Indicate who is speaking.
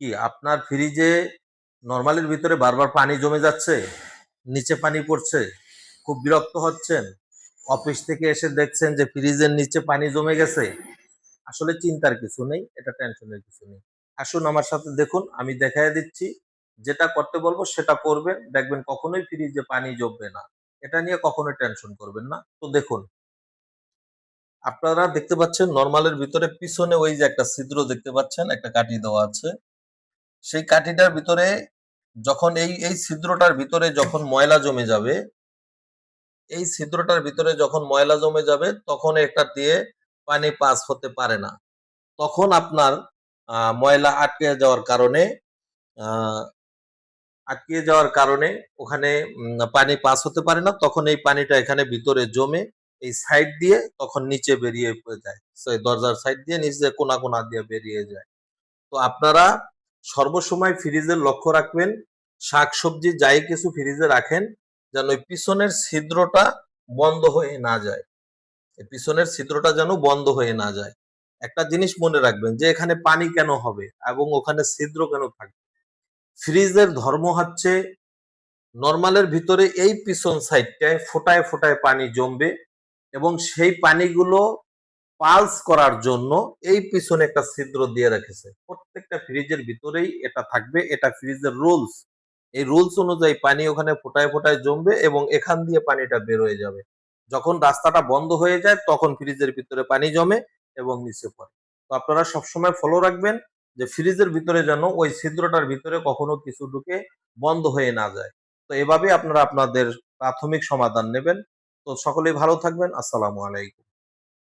Speaker 1: কি আপনার ফ্রিজে নর্মালের ভিতরে বারবার পানি জমে যাচ্ছে? নিচে পানি পড়ছে? খুব বিরক্ত হচ্ছেন? অফিস থেকে এসে দেখছেন যে ফ্রিজের নিচে পানি জমে গেছে? আসলে চিন্তার কিছু নেই, এটা টেনশনের কিছু নেই। আসুন আমার সাথে দেখুন, আমি দেখাই দিচ্ছি, যেটা করতে বলব সেটা করবেন, দেখবেন কখনোই ফ্রিজে পানি জমবে না। এটা নিয়ে কখনোই টেনশন করবেন না। তো দেখুন, আপনারা দেখতে পাচ্ছেন নর্মালের ভিতরে পিছনে ওই যে একটা ছিদ্র দেখতে পাচ্ছেন, একটা কাঠি দেওয়া আছে। সেই কাঠিটার ভিতরে যখন এই এই ছিদ্রটার ভিতরে যখন ময়লা জমে যাবে, এই ছিদ্রটার ভিতরে যখন ময়লা জমে যাবে, তখন এটা দিয়ে পানি পাস হতে পারে না। তখন আপনার ময়লা আটকে যাওয়ার কারণে আটকে যাওয়ার কারণে ওখানে পানি পাস হতে পারে না। তখন এই পানিটা এখানে ভিতরে জমে এই সাইড দিয়ে তখন নিচে বেরিয়ে যায়। দরজার সাইড দিয়ে নিচে কোনা কোনা দিয়ে বেরিয়ে যায়। তো আপনারা সর্বসময় ফ্রিজের লক্ষ্য রাখবেন, শাকসবজি যাই কিছু ফ্রিজে রাখেন, যেন ওই পিছনের ছিদ্রটা বন্ধ হয়ে না যায়। পিছনের ছিদ্রটা যেন বন্ধ হয়ে না যায়। একটা জিনিস মনে রাখবেন যে এখানে পানি কেন হবে এবং ওখানে ছিদ্র কেন থাকবে? ফ্রিজের ধর্ম হচ্ছে নর্মালের ভিতরে এই পিছন সাইডটায় ফোটায় ফোটায় পানি জমবে এবং সেই পানিগুলো পালস করার জন্য এই পিছনে একটা ছিদ্র দিয়ে রেখেছে। প্রত্যেকটা ফ্রিজের ভিতরেই এটা থাকবে। এটা ফ্রিজের রুলস। এই রুলস অনুযায়ী পানি ওখানে ফোটায় ফোটায় জমবে এবং এখান দিয়ে পানিটা বের হয়ে যাবে। যখন রাস্তাটা বন্ধ হয়ে যায়, তখন ফ্রিজের ভিতরে পানি জমে এবং নিচে পড়ে। তো আপনারা সবসময় ফলো রাখবেন যে ফ্রিজের ভিতরে যেন ওই ছিদ্রটার ভিতরে কখনো কিছু ঢুকে বন্ধ হয়ে না যায়। তো এভাবে আপনারা আপনাদের প্রাথমিক সমাধান নেবেন। তো সকলেই ভালো থাকবেন। আসসালামু আলাইকুম।